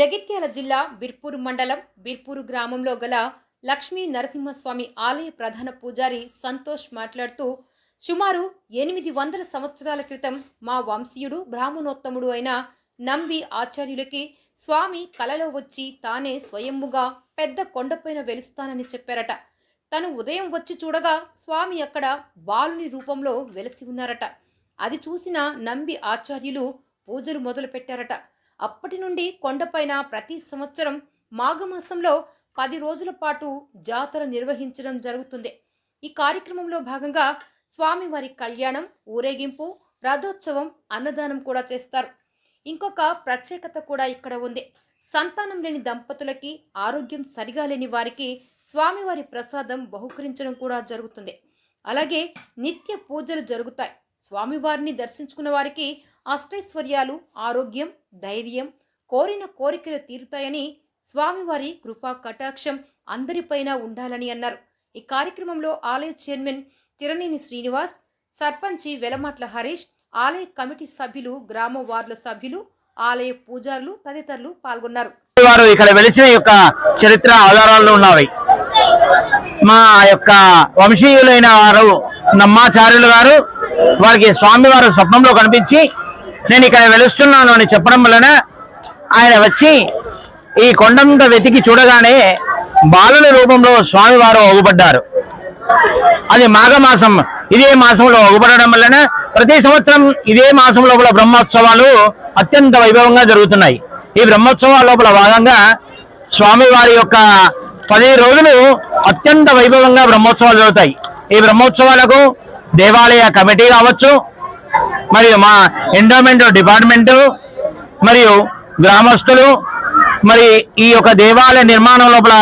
జగిత్యాల జిల్లా బిర్పూర్ మండలం బిర్పూరు గ్రామంలో గల లక్ష్మీ నరసింహస్వామి ఆలయ ప్రధాన పూజారి సంతోష్ మాట్లాడుతూ సుమారు ఎనిమిది వందల సంవత్సరాల క్రితం మా వంశీయుడు బ్రాహ్మణోత్తముడు అయిన నంబి ఆచార్యులకి స్వామి కలలో వచ్చి తానే స్వయంముగా పెద్ద కొండపైన వెలుస్తానని చెప్పారట. తను ఉదయం వచ్చి చూడగా స్వామి అక్కడ బాలుని రూపంలో వెలసి ఉన్నారట. అది చూసిన నంబి ఆచార్యులు పూజలు మొదలుపెట్టారట. అప్పటి నుండి కొండపైన ప్రతి సంవత్సరం మాఘమాసంలో పది రోజుల పాటు జాతర నిర్వహించడం జరుగుతుంది. ఈ కార్యక్రమంలో భాగంగా స్వామివారి కళ్యాణం ఊరేగింపు రథోత్సవం అన్నదానం కూడా చేస్తారు. ఇంకొక ప్రత్యేకత కూడా ఇక్కడ ఉంది. సంతానం లేని దంపతులకి ఆరోగ్యం సరిగా లేని వారికి స్వామివారి ప్రసాదం బహుకరించడం కూడా జరుగుతుంది. అలాగే నిత్య పూజలు జరుగుతాయి. స్వామివారిని దర్శించుకున్న వారికి అష్టైశ్వర్యాలు ఆరోగ్యం ధైర్యం కోరిన కోరికలు తీరుతాయని స్వామివారి కృపా కటాక్షం అందరిపైన ఉండాలని అన్నారు. ఈ కార్యక్రమంలో ఆలయ చైర్మన్ చిరనేని శ్రీనివాస్ సర్పంచి వెలమాట్ల హరీష్ ఆలయ కమిటీ సభ్యులు గ్రామ వార్డుల సభ్యులు ఆలయ పూజారులు తదితరులు పాల్గొన్నారు. వారు ఇక్కడ వెలిసిన యొక్క చరిత్ర ఆధారాలు ఉన్నవి. మా యొక్క వంశీయులైన వారు నమ్మాచార్యులు గారు వారికి స్వామివారు స్వప్నంలో కనిపించి నేను ఇక్కడ వెలుస్తున్నాను అని చెప్పడం వలన ఆయన వచ్చి ఈ కొండంత వెతికి చూడగానే బాలుల రూపంలో స్వామివారు అగుపడ్డారు. అది మాఘమాసం ఇదే మాసంలో అగుపడడం వలన ప్రతి సంవత్సరం ఇదే మాసం లోపల బ్రహ్మోత్సవాలు అత్యంత వైభవంగా జరుగుతున్నాయి. ఈ బ్రహ్మోత్సవాల లోపల భాగంగా స్వామివారి యొక్క పది రోజులు అత్యంత వైభవంగా బ్రహ్మోత్సవాలు జరుగుతాయి. ఈ బ్రహ్మోత్సవాలకు దేవాలయ కమిటీ కావచ్చు మరియు మా ఎండోమెంట్ డిపార్ట్మెంటు మరియు గ్రామస్తులు మరి ఈ యొక్క దేవాలయ నిర్మాణం లోపల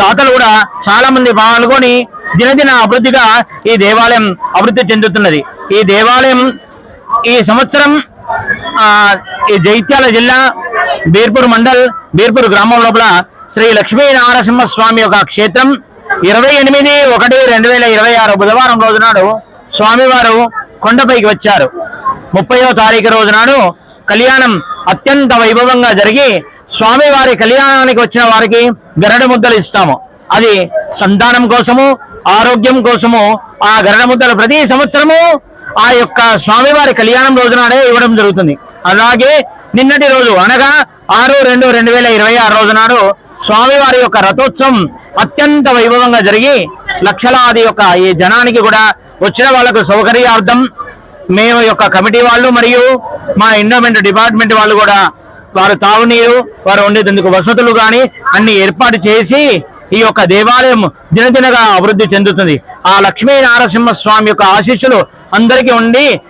దాతలు కూడా చాలా మంది పాల్గొని దినదిన అభివృద్ధిగా ఈ దేవాలయం అభివృద్ధి చెందుతున్నది. ఈ దేవాలయం ఈ సంవత్సరం ఈ జైత్యాల జిల్లా బీర్పూర్ మండల్ బీర్పూర్ గ్రామం లోపల శ్రీ లక్ష్మీ నారసింహ స్వామి యొక్క క్షేత్రం ఇరవై ఎనిమిది ఒకటి రెండు వేల ఇరవై ఆరు బుధవారం రోజు నాడు స్వామివారు కొండపైకి వచ్చారు. ముప్పయో తారీఖు రోజు నాడు కళ్యాణం అత్యంత వైభవంగా జరిగి స్వామివారి కళ్యాణానికి వచ్చిన వారికి గరడ ముద్దలు ఇస్తాము. అది సంతానం కోసము ఆరోగ్యం కోసము ఆ గరడ ముద్దలు ప్రతి సంవత్సరము ఆ యొక్క స్వామివారి కళ్యాణం రోజు నాడే ఇవ్వడం జరుగుతుంది. అలాగే నిన్నటి రోజు అనగా ఆరు రెండు రెండు వేల ఇరవై ఆరు రోజు నాడు స్వామివారి యొక్క రథోత్సవం అత్యంత వైభవంగా జరిగి లక్షలాది యొక్క ఈ జనానికి కూడా వచ్చిన వాళ్ళకు సౌకర్యార్థం మేము యొక్క కమిటీ వాళ్ళు మరియు మా ఎండోమెంట్ డిపార్ట్మెంట్ వాళ్ళు కూడా వారు తాగునీరు వారు ఉండేందుకు వసతులు కానీ అన్ని ఏర్పాటు చేసి ఈ యొక్క దేవాలయం దినదినగా అభివృద్ధి చెందుతుంది. ఆ లక్ష్మీ నారసింహ స్వామి యొక్క ఆశీస్సులు అందరికీ ఉండి